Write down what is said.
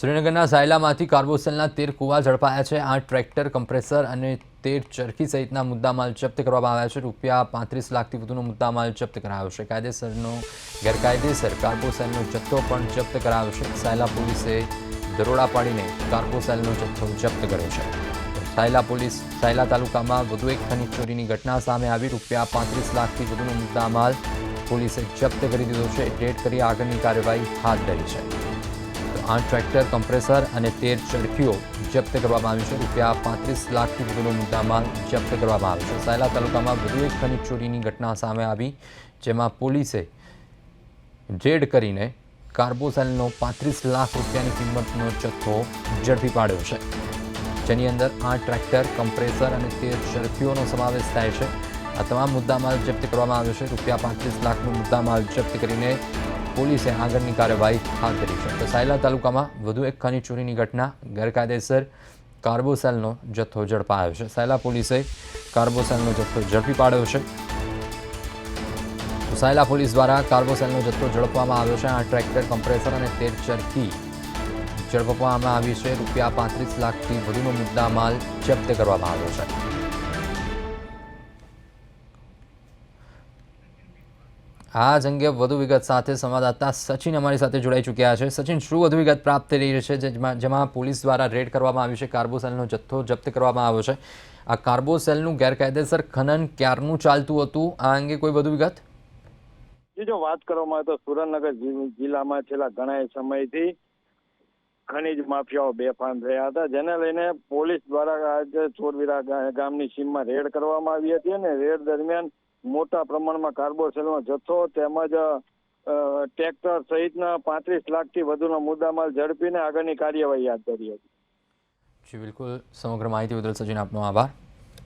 શ્રીનગરના સાયલામાંથી કાર્બોસેલના તેર કુવા ઝડપાયા છે. આ ટ્રેક્ટર, કમ્પ્રેસર અને તેર ચરખી સહિતના મુદ્દામાલ જપ્ત કરવામાં આવ્યા છે. રૂપિયા પાંત્રીસ લાખથી વધુનો મુદ્દામાલ જપ્ત કરાયો છે. કાયદેસરનો ગેરકાયદેસર કાર્બોસેલનો જથ્થો પણ જપ્ત કરાયો છે. સાયલા પોલીસે દરોડા પાડીને કાર્બોસેલનો જથ્થો જપ્ત કર્યો છે. સાયલા પોલીસ સાયલા તાલુકામાં વધુ એક ખનીજ ચોરીની ઘટના સામે આવી. રૂપિયા પાંત્રીસ લાખથી વધુનો મુદ્દામાલ પોલીસે જપ્ત કરી દીધો છે. રેડ કરી આગળની કાર્યવાહી હાથ ધરી છે. આઠ ટ્રેક્ટર કમ્પ્રેસર અને તેર ચરખીઓ જપ્ત કરવામાં આવી છે. રૂપિયા પાંત્રીસ લાખથી વધુનો મુદ્દામાલ જપ્ત કરવામાં આવ્યો છે. સાયલા તાલુકામાં વધુ એક ખનિજ ચોરીની ઘટના સામે આવી, જેમાં પોલીસે રેડ કરીને કાર્બોસેલનો પાંત્રીસ લાખ રૂપિયાની કિંમતનો જથ્થો ઝડપી પાડ્યો છે. જેની અંદર આઠ ટ્રેક્ટર, કમ્પ્રેસર અને તેર ચરખીઓનો સમાવેશ થાય છે. આ તમામ મુદ્દામાલ જપ્ત કરવામાં આવ્યો છે. રૂપિયા પાંત્રીસ લાખનો મુદ્દામાલ જપ્ત કરીને પોલીસે આગળની કાર્યવાહી હાથ ધરી છે. તો સાયલા તાલુકામાં વધુ એક ખનીજ ચોરીની ઘટના ગેરકાયદેસર કાર્બોસેલનો જથ્થો ઝડપાયો છે. સાયલા પોલીસે કાર્બોસેલનો જથ્થો ઝડપી પાડ્યો છે. સાયલા પોલીસ દ્વારા કાર્બોસેલનો જથ્થો ઝડપવામાં આવ્યો છે. આ ટ્રેક્ટર, કમ્પ્રેસર અને તેર ચરખી ઝડપવામાં આવી છે. રૂપિયા પાંત્રીસ લાખથી વધુનો મુદ્દા માલ જપ્ત કરવામાં આવ્યો છે. આ જ અંગે વધુ વિગત સાથે સંવાદદાતા સચિન અમારી સાથે જોડાઈ ચૂક્યા છે. સચિન, શું વધુ વિગત પ્રાપ્ત થઈ રહી છે? જેમાં જેમાં પોલીસ દ્વારા રેડ કરવામાં આવ્યું છે. કાર્બોસેલનો જથ્થો જપ્ત કરવામાં આવ્યો છે. આ કાર્બોસેલનું ગેરકાયદેસર ખનન ક્યારનું ચાલતું હતું? આ અંગે કોઈ વધુ વિગત? જે વાત કરવામાં આવે તો સુરેન્દ્રનગર જિલ્લામાં છેલ્લા ઘણા સમયથી ખનીજ માફિયાઓ બેફામ થયા હતા. જેને લઈને પોલીસ દ્વારા આજે ચોરવીરા ગામની સીમમાં રેડ કરવામાં આવી હતી અને રેડ દરમિયાન મોટા પ્રમાણમાં કાર્બોસેલનો જથ્થો તેમજ ટ્રેક્ટર સહિતના પાંત્રીસ લાખથી વધુનો મુદ્દામાલ ઝડપીને આગળની કાર્યવાહી હાથ ધરી હતી. જી, બિલકુલ. સમગ્ર માહિતી બદલ સજીન આપનો આભાર.